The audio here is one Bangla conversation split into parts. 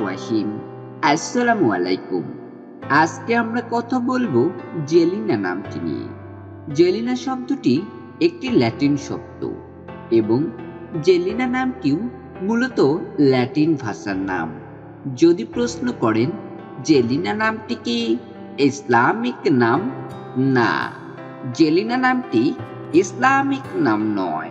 রহিম। আসসালামু আলাইকুম আজকে আমরা কথা বলব জেলিনা নামটি নিয়ে। জেলিনা শব্দটি একটি ল্যাটিন শব্দ এবং জেলিনা নামটিও মূলত ল্যাটিন ভাষার নাম। যদি প্রশ্ন করেন, জেলিনা নামটি কি ইসলামিক নাম? না, জেলিনা নামটি ইসলামিক নাম নয়।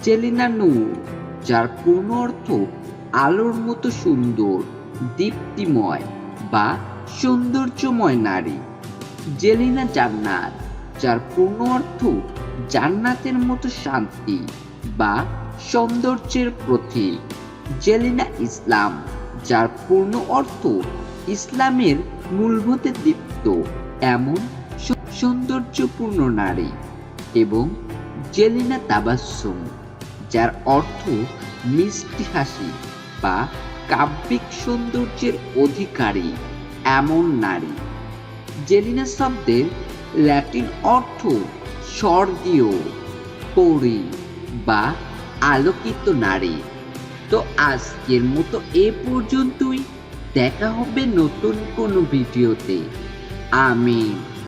জেলিনা নূর, যার পূর্ণ অর্থ আলোর মতো সুন্দর, দীপ্তিময় বা সৌন্দর্যময় নারী। জেলিনা জান্নাত, যার পূর্ণ অর্থ জান্নাতের মতো শান্তি বা সৌন্দর্যের প্রতীক। জেলিনা ইসলাম, যার পূর্ণ অর্থ ইসলামের মূলভূতে দীপ্ত, এমন সৌন্দর্যপূর্ণ নারী এবং জেলিনা তাবাসুম যার অর্থ মিষ্টি হাসি বা কাব্যিক সৌন্দর্যের অধিকারী এমন নারী। জেলিনা শব্দের ল্যাটিন অর্থ স্বর্গীয়, পরি বা আলোকিত নারী। তো আজকের মতো এ পর্যন্তই। দেখা হবে নতুন কোনো ভিডিওতে। আমিন